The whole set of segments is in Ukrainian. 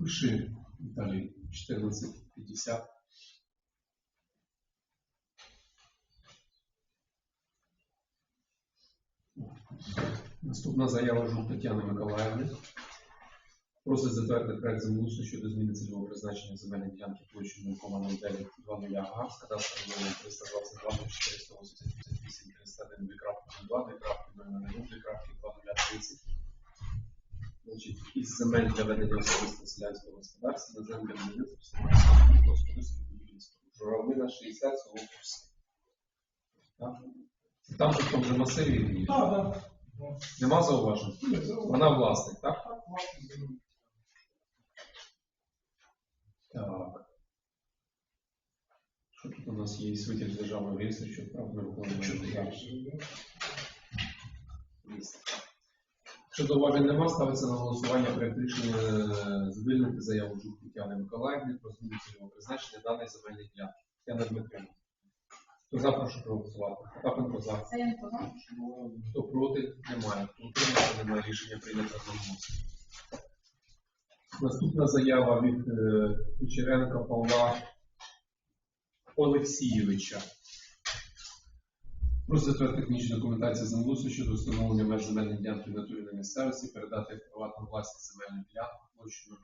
Пиши, Віталій, 1450. Наступна заява Жук Тетяни Миколаївни. Просить затвердити проект землеустрою щодо зміни цільового призначення земельної ділянки площею 0,0920 га з кадастром номером 322 488 301 2.02 2.01 2.2030 Значить, із земель для ведення селянського господарства на землі будівництва господарського будівництва. Журавлина 60, село Курси. Так? Там же в тому же масиві є. Так, так. Нема зауважень? Вона власник, так? Так. Що тут у нас є? З державного реєстру, що прав на виконання. Якщо зауважень нема, ставиться на голосування проект рішення е, звільнити заяву Жук Тетяни Миколаївни про зміну цільового призначення даної земельної ділянки. Тетяна Дмитрівна. Хто за, прошу проголосувати. Потапенко за. Хто проти? Немає. Хто утримався? Немає рішення прийнято одноголосно. Наступна заява від е, Кучеренка Павла Олексійовича. Про затвердити технічну документацію землеустрою щодо встановлення меж земельної ділянки в натурі на місцевості, передати в приватну власність земельну ділянку площею 0,25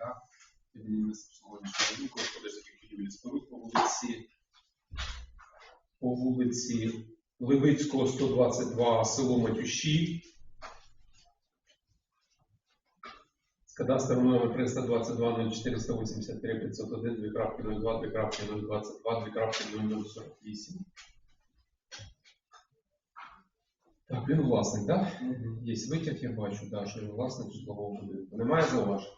га під обслуговування чоловіку, господарських будівель і споруд по вулиці по вулиці Левицького, 122, село Матюші. З кадастром номер 322 0483 501 2.02 2.022 2.0048. Так, він власник, так? Є витяг, я бачу, да, що він власник житлового будинку. Немає зауважень?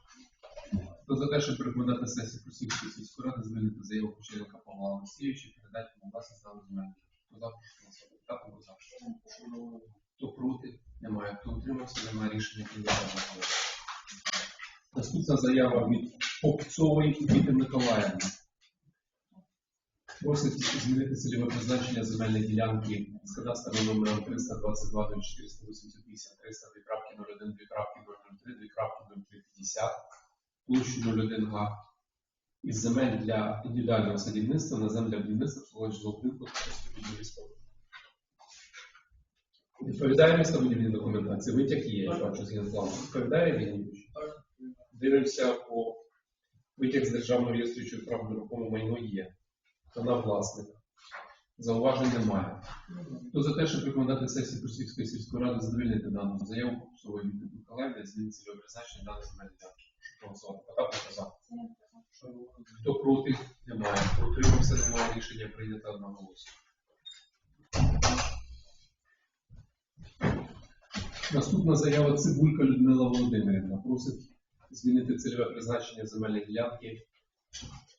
Хто за те, щоб рекомендувати сесію Просівської сільської ради звільнити заяву Кучеренка Павла Олексійовича і передати йому власність дану земельну. Хто за. Так, або за. Хто проти? Немає. Хто утримався? Немає рішення прийнято. одноголосно. Наступна заява від Попцової Кіти Миколаївни. Просить змінити цільове призначення земельної ділянки з кадастром номером 322 0488 300 2.01 2.003 2.0350 площу 01 га із земель для індивідуального садівництва на землі будівництва обслуговуючи жовтинку та спору. Відповідає містобудівній документації. Витяг є, я бачу з генплану. Відповідає він? Дивимося по витяг з державного реєстру, що право нерухоме майно є. Вона власник. Зауважень немає. Хто за те, щоб рекомендувати сесії Просвітської сільської ради задовільнити дану заяву Попсової від Миколаївни зміни цільове призначення даної земельної ділянки? Прошу голосувати. Потап за. Це я не казав. Хто проти? Немає. Хто утримався, немає. Рішення прийнято одноголосно. Наступна заява Цибулька Людмила Володимирівна. Просить змінити цільове призначення земельної ділянки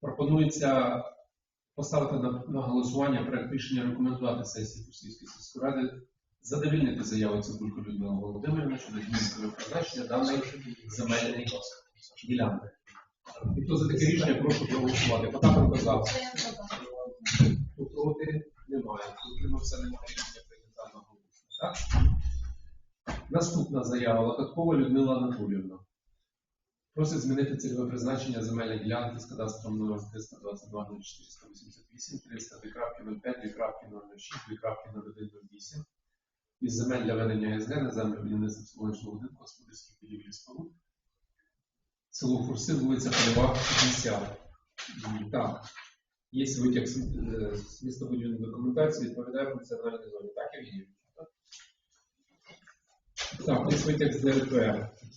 Пропонується поставити на, на голосування проект рішення рекомендувати сесії Курсівської сільської ради задовільнити заяву Цибулько Людмила Володимирівна щодо зміни призначення даної земельної ділянки. І хто за таке рішення, прошу проголосувати. Потапенко за. Проти? Немає. Утримався, немає рішення прийнято одноголосно. Так? Наступна заява Лохаткова Людмила Анатоліївна. Просить змінити цільове призначення земельної ділянки з кадастром номер 322 0488 300 2.05 2.06 2.0108 із земель для ведення СГ на землю будівництва сонячного будинку господарських будівель і споруд. Село Фурси, вулиця Полева, 50. М, Так, є витяг е, з містобудівної документації, відповідає функціональній зоні. Так, Євгеній? Так, є витяг з ДРП,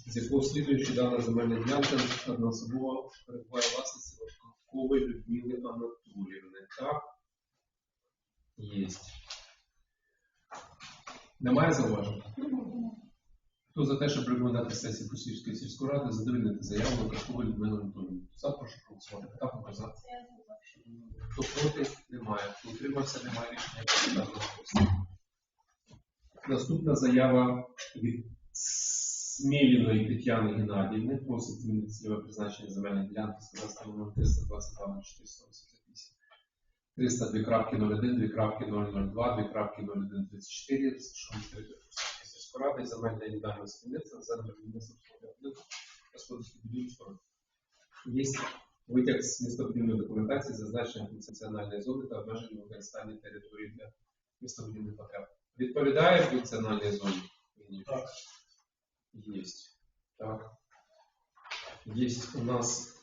з якого слідує, що дана земельна ділянка одноособово перебуває власності Лошкової Людмили Анатоліївни. Так? Є. Немає зауважень? Хто за те, щоб рекомендувати сесії Косівської сільської ради, задовольнити заяву Лукашової Людмили Анатоліївни? За, прошу проголосувати. Потапенко за. Хто проти? Немає. Хто утримався? Немає рішення. Наступна заява від Сміліної Тетяни Геннадіївни просить змінити цільове призначення земельної ділянки з кадастром номер 322 488 302 крапки 01, 2 крапки 002, 2 крапки 01 34, розташовані території сільської ради, земельна індивідуальна спільниця, земля будівництва господарських будівель споруд. Є витяг з містобудівної документації, зазначення функціональної зони та обмеження використання території для містобудівних потреб. Відповідає функціональній зоні? Так. Есть. Так. Есть у нас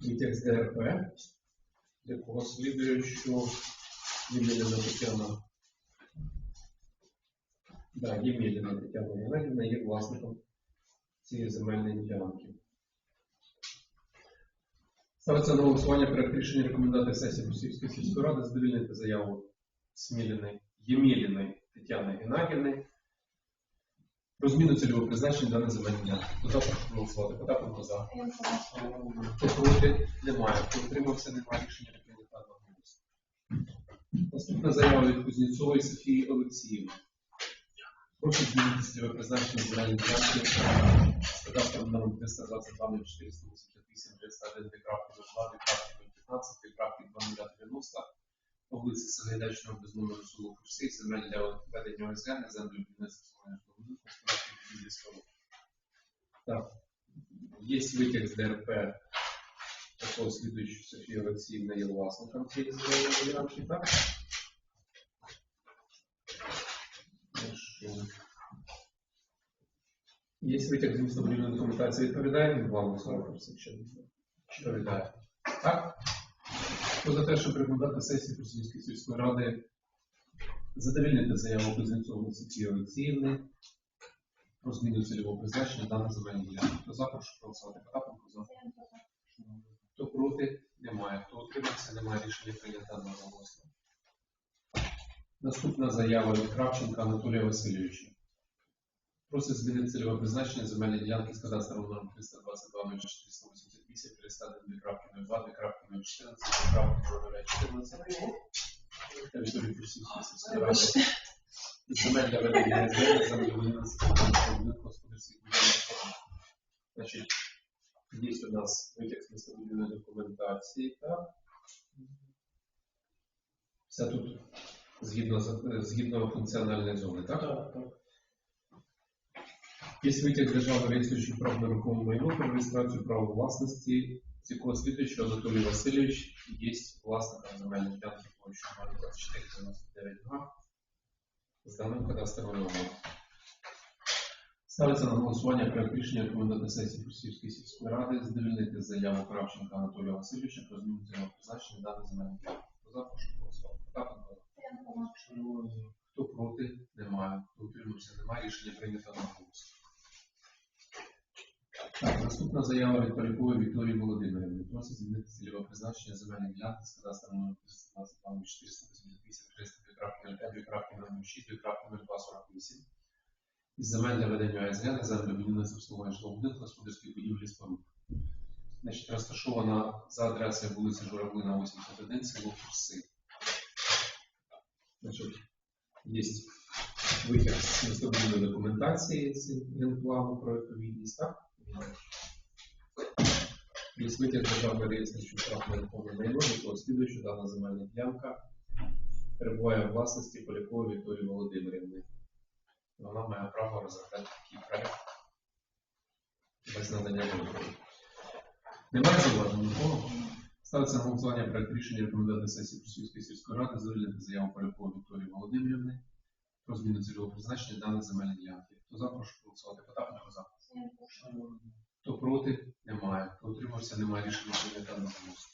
з ДРП, якого слідує, що Ємеліна Тетяна. Да, Ємеліна Тетяна Геннадівна є власником цієї земельної ділянки. Ставиться на голосування проект рішення рекомендати сесії Російської сільської ради задовільнити заяву Сміліної Ємеліної Тетяни Геннадівни про зміну цільового призначення даної земельної ділянки. Прошу? Потапенко за. Хто проти? Немає. Хто утримався? Немає. Рішення не прийнято одноголосно. Наступна заява від Кузнєцової Софії Олексіївни. Прошу змінити цільове призначення земельної ділянки з кадастром номер 322 0488 301 крапки 02 крапки 015 крапки 2090 по вулиці Сагайдачного без номеру село Курси, земель для ведення ОСГ на землю будівництва Солонежного будинку, будівлі споруд. Так, є витяг з ДРП, такого слідуючого Софія Олексіївна є власником цієї земельної ділянки? Є витяг з містобудівної документації, відповідає він вам чи не відповідає? Так? Хто за те, щоб рекомендувати сесії Просвітської сільської ради задовільнити заяву Кузнєцової Софії Олексіївни про зміну цільового призначення даної земельної ділянки. Хто за, прошу проголосувати. Потапенко за. Хто проти? Немає. Хто утримався? Немає. Рішення прийнято одноголосно. Наступна заява від Кравченка Анатолія Васильовича. Просить змінити цільове призначення земельної ділянки з кадастром номер 322 0488 301 крапки 02 крапки 014 крапки 014 території Курсівської сільської ради. І земель для ведення СД, землі будівництва господарських форм. Значить, є у нас витяг з містобудівної документації, так? Все тут згідно, згідно функціональної зони, так? Так, так. Є витяг державного реєструючого прав на рухоме майно про реєстрацію права власності, слідує, що Анатолій Васильович є власником земельної ділянки площі 2499 га з даним кадастровим номером. Ставиться на голосування проект рішення рекомендувати сесії Курсівської сільської ради задовільнити заяву Кравченка Анатолія Васильовича про зміну цього призначення даної земельної ділянки. Хто за, прошу голосувати. Хто проти? Немає. Хто утримався? Немає. Рішення прийнято на голос. Так, наступна заява від Полякової Вікторії Володимирівни. Просить змінити цільове призначення земельної ділянки з кадастром номер 322 488 300 крапки 06 крапки 0248 із земель для ведення ОСГ на землю будівництва обслуговування житлового будинку господарської будівлі споруд. Значить, розташована за адресою вулиці Журавлина, 81, село Курси. Значить, є витяг з містобудівної документації з генплану про відповідність, так? Є витяг державної що прав на майно, якого слідує, що дана земельна ділянка перебуває у власності Полякової Вікторії Володимирівни. Вона має право розробляти такий проект без надання дозволу. Немає зауважень нікого? Ставиться на голосування проект рішення рекомендувати сесії Російської сільської ради задовольнити заяву Полякової Вікторії Володимирівни про зміну цільового призначення даної земельної ділянки. Хто за, прошу голосувати. Потапенко за. Хто проти? Немає. Хто утримався? Немає рішення прийнято на голосу.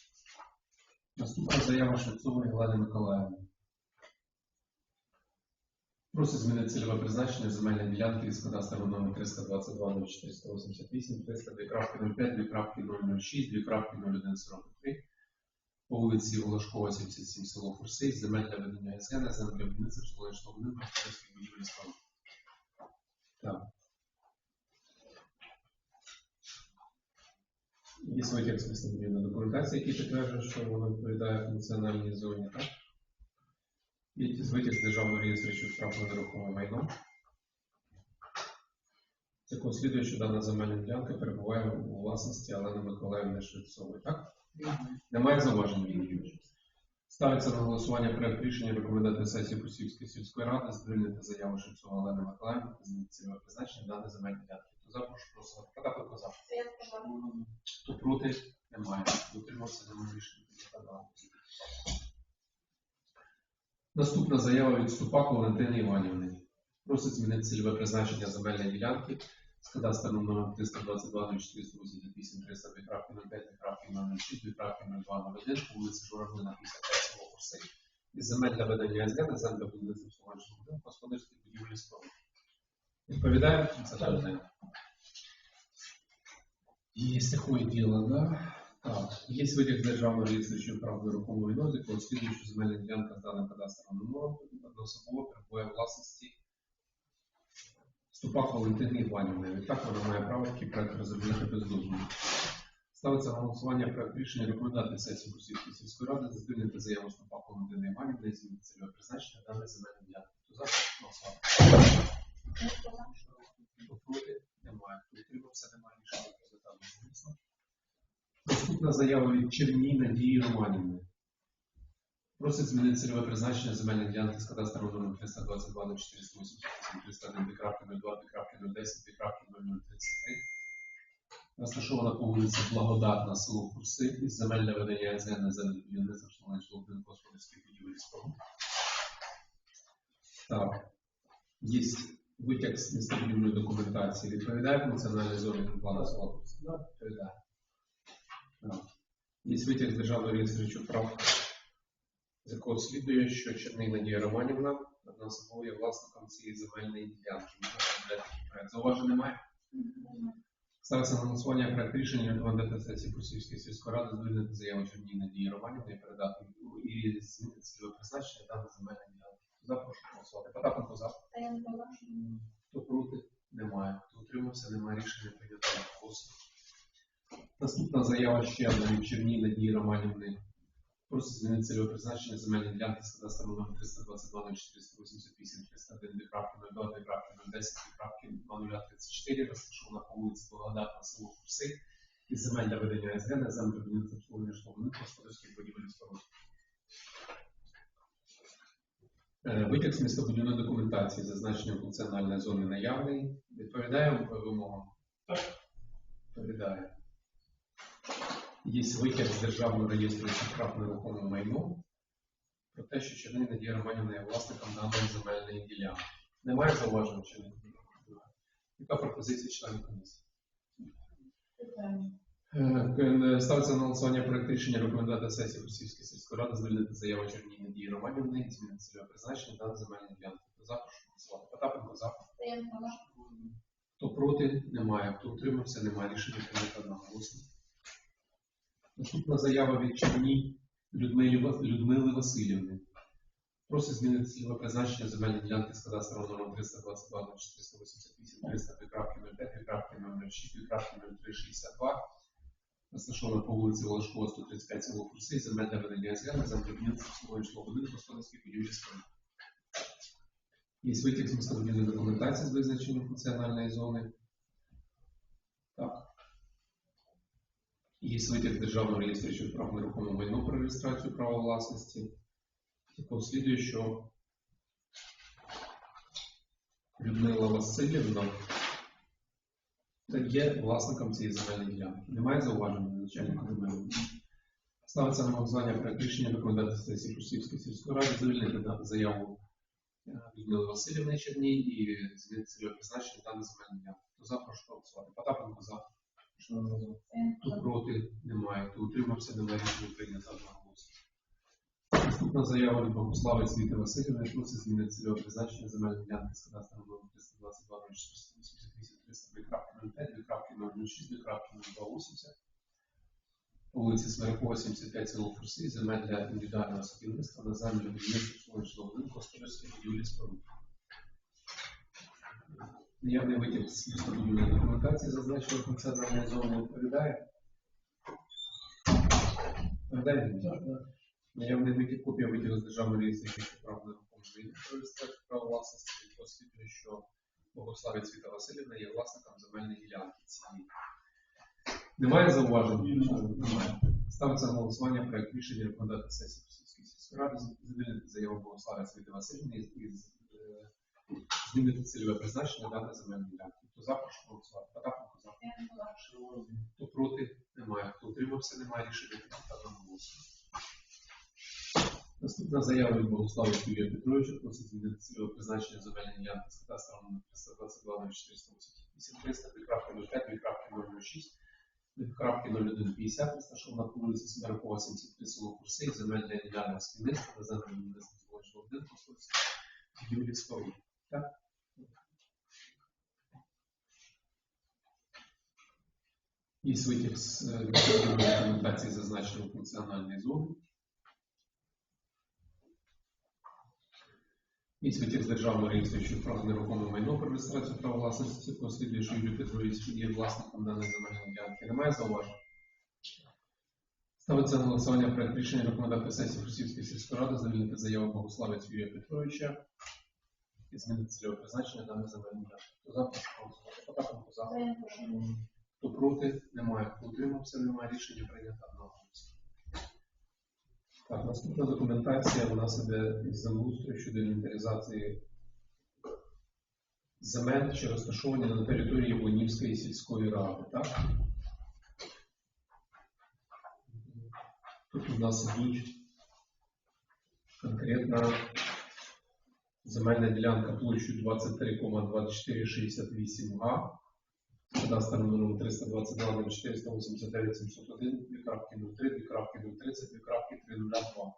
Наступна заява Шевцової Глади Миколаївни. Просить змінити цільове призначення земельної ділянки із кадастровим номер 322 0488 302.05, 2.006, 2.0143 по вулиці Волошкова, 77, село Фурси, земель для ведення СГ на землі будівництва житлового будинку господарських будівель споруд. Так. витяг з містобудівної документації, який підтверджує, що воно відповідає функціональній зоні, так? І витяг з державного реєстру що справ на нерухоме майно. З якого слідує, що дана земельна ділянка перебуває у власності Олени Миколаївни Швецової, так? Немає зауважень від. Ставиться на голосування проект рішення рекомендувати сесії Косівської сільської ради задовольнити заяву Шевцова Олени Миколаївни змінити цільове призначення даної земельної ділянки. За, прошу голосувати. Потапенко за. Хто проти? Немає. Утримався, немає рішення. Наступна заява від Ступак Валентини Іванівни. Просить змінити цільове призначення земельної ділянки з кадастром номер 322 0488 302 крапки 05 крапки 06 крапки 0201 по вулиці Журавлина 55 село Курси. Із земель для ведення СГ на землю будівництва будинку господарських будівлі споруд. Відповідає це далі. Есть такое дело, да? Так, есть витяг державного реєстру прав з якого слідує, що земельна ділянка з даним кадастровим номером одноособово перебуває власності Ступак Валентини Іванівни. Відтак вона має право такий проект розробляти без дозволу. Ставиться на голосування проект рішення рекомендати сесії Косівської сільської ради задовольнити заяву Ступак Валентини Іванівни і змінити цільове призначення даної земельної ділянки. Хто за голосувати. Проти? Немає. Утримався? Немає рішення одноголосно. Наступна заява від Черній Надії Романівни. Просить змінити цільове призначення земельної ділянки з кадастровим номером 322 на 488 301 крапки 02 крапки 010 крапки 0033. Розташована по вулиці Благодатна, село Курси, із земель для ведення СГ на обслуговування житлових господарських будівель споруд. Так. Є витяг з містобудівної документації. Відповідає функціональній зоні плану Курси? Відповідає. Є витяг з державного реєстру прав з якого слідує, що Черний Надія Романівна одноособово є власником цієї земельної ділянки. Зауважень немає? Ставиться на голосування проект рішення рекомендувати сесії Курсівської сільської ради звільнити заяву Черній Надії Романівни і передати і змінити цільове призначення даної земельної ділянки. За прошу голосувати. Потапенко за. Хто проти? Немає. Хто утримався? Немає рішення прийнято. Наступна заява ще одна від Черній Надії Романівни. Просить змінити цільове призначення земельної ділянки з кадастром номер 322 488 301 крапки 02 крапки 010 крапки 0034 розташована по вулиці Благодатна, село Курси із земель для ведення СГ на землю будівництва обслуговування житлових господарських будівель і споруд. Е, Витяг з містобудівної документації зазначення функціональної зони наявний. Відповідає вимогам? Так. Відповідає. Є витяг з державного реєстру прав на нерухоме майно про те, що Чернина Надія Романівна є власником даної земельної ділянки. Немає зауважень чи не? Яка пропозиція членів комісії? Питання. Е, Ставиться на голосування проект рішення рекомендувати сесії Російської сільської ради звільнити заяву Черній Надії Романівни змінити цільове призначення даної земельної ділянки. Хто за, прошу голосувати. Потапенко за. Хто проти? Немає. Хто утримався? Немає. Рішення прийнято одноголосно. Наступна заява від Черній Людмили, Васильівни. Просить змінити цільове призначення земельної ділянки з кадастровим номером 322 на 488 300 крапки 05 крапки 06 крапки 0362. Розташована по вулиці Волошкова, 135 село Курси, земель для ведення будівництва обслуговування житлового будинку господарських будівлі споруд. Є витяг з містобудівної документації з визначенням функціональної зони. Так. Є витяг державного реєстру прав нерухоме майно про реєстрацію права власності. Якого слідує, що Людмила Васильівна є власником цієї земельної ділянки. Немає зауважень до начальника Людмили. Ставиться на голосування проект рішення рекомендації сесії Курсівської сільської ради задовільнити на заяву е, Людмили Васильівни Черній і змінити цільове призначення даної земельної ділянки. Хто за, прошу голосувати. Потапенко за. Хто проти немає, хто утримався, немає рішення прийнято. Наступна заява від Богослави Світи Васильівни просить змінити цільове призначення земельної ділянки з кадастром номер 322 488 303 крапки 05 крапки 006 крапки 0280 по вулиці Смирякова, 75 село Фурси, земель для індивідуального садівництва на землю будівництва житлового будинку, господарських будівлі споруд. Наявний витяг з містобудівної документації зазначеної функціональної зони відповідає Передаємо? Наявний витік копія виділу з державної реєстрації прав на нерухоме майно про реєстрацію права власності освітлює, що Богославець Віта Васильівна є власником земельної ділянки цієї. Немає зауважень? Немає. Ставиться на голосування проект рішення рекомендувати сесії Російської сільської ради задовільнити заяву Богославець Віти Васильівни і е, змінити цільове призначення даної земельної ділянки. Хто за, прошу голосувати. Потапенко за. Я. Хто проти? Немає. Хто утримався? Немає рішення депутата голосу. Наступна заява від Богослава Юрія Петровича просить змінити призначення земельної ділянки з кадастром 322 488 300, крапки 05, крапки 006, крапки 0150, розташована по вулиці Смиракова, 73, село Курси, земельна ділянка спільництва, на земельному будинку зголошеного будинку, Юлії Так? Є витяг з е, документації зазначеної функціональної зони. Витяг з державного реєстру, що право нерухоме майно про реєстрацію права власності, що Юрій Петрович є власником даної земельної ділянки. Немає зауважень? Ставиться на голосування проект рішення рекомендувати сесії Російської сільської ради замінити заяву Богославець Юрія Петровича і змінити цільове призначення даної земельної ділянки. Хто за, не була. Хто проти? Немає. Хто утримався? Немає. Рішення прийнято одноголосно. Так, наступна документація у нас іде із щодо інвентаризації земель, що розташовані на території Яблонівської сільської ради, так? Тут у нас ідуть конкретно земельна ділянка площею 23,2468 га кадастром номером 322 489 701, дві крапки 03, дві крапки 030, дві крапки 302.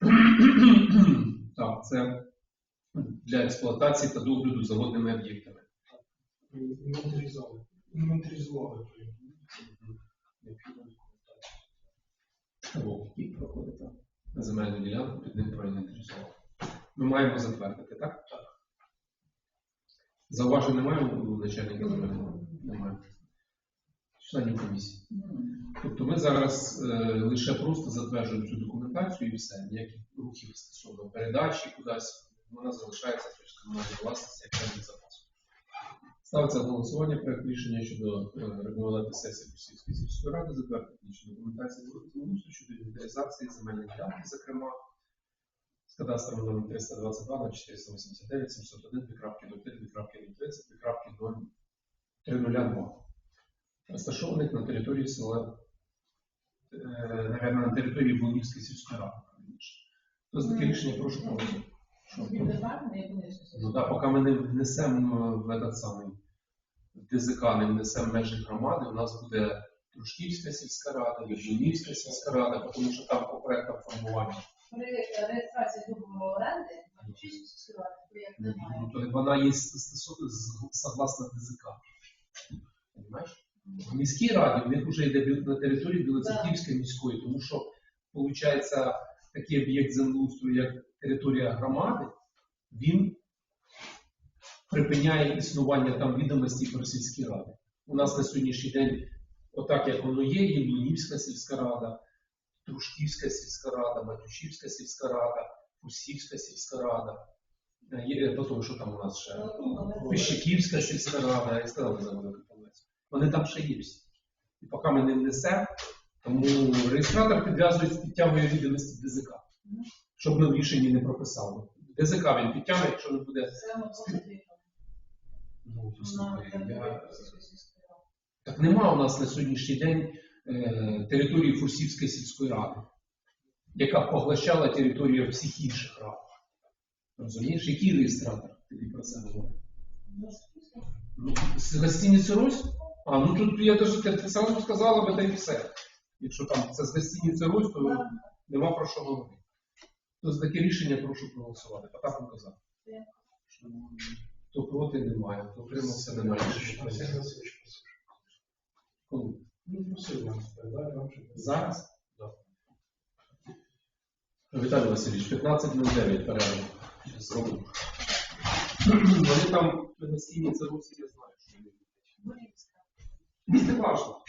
Так, це для експлуатації та догляду за водними об'єктами. Інвентаризували. Або які проходить на земельну ділянку під ним проінвентаризувати. Ми маємо затвердити, так? Так. Зауважень немає у начальника земельного? Немає. Членів комісії. Тобто ми зараз е, лише просто затверджуємо цю документацію і все, ніяких рухів стосовно передачі кудись, вона залишається в комунальній власності як певний запас. Ставиться на голосування проект рішення щодо е, регулювати сесії Російської сільської ради, затвердити технічну документацію щодо інвентаризації земельної ділянки, зокрема, з кадастром номер 322 на 489 701 2 крапки 03, 2 крапки 030, 2 крапки 0 розташованих на території села, е, наверное, на території Волнівської сільської ради. Хто за таке рішення, прошу не Ну так, поки ми не внесемо в этот самий ДЗК, не внесемо межі громади, у нас буде Трушківська сільська рада, Єжинівська сільська рада, тому що там по проектам формування. При реєстрації договору оренди, чисто скривати, проєкт немає. Ну, то вона є стосовно согласно ДЗК. Понимаєш? В міській раді в них вже йде на території Білоцерківської міської, тому що виходить такий об'єкт землеустрою, як територія громади, він припиняє існування там відомості про сільські ради. У нас на сьогоднішній день, отак як воно є, Єблунівська сільська рада, Трушківська сільська рада, Матюшівська сільська рада, Фусівська сільська рада. Е, Є, потім, що там у нас ще? Пищиківська сільська рада, я сказав за велику полицю. Вони там ще є всі. І поки ми не внесемо, тому реєстратор підв'язується, підтягує відомості ДЗК, щоб ми в рішенні не прописали. ДЗК він підтягне, якщо не буде. Ну, На послухай, я... Так нема у нас на сьогоднішній день території Фурсівської сільської ради, яка поглощала територію всіх інших рад. Розумієш, який реєстратор тобі про це говорить? Ну. Ну, Русь? А, ну тут я теж сразу сказала би, та й все. Якщо там це з гостиниці Русь, то нема про що говорити. То за таке рішення прошу проголосувати. Потапенко за. Я. Хто проти, немає. Хто утримався, немає. Коли? Ну. Зараз? Віталій Васильович, 15.09 перерва. Вони там на це Русь, я знаю, що вони. Будь-яка. Не важно.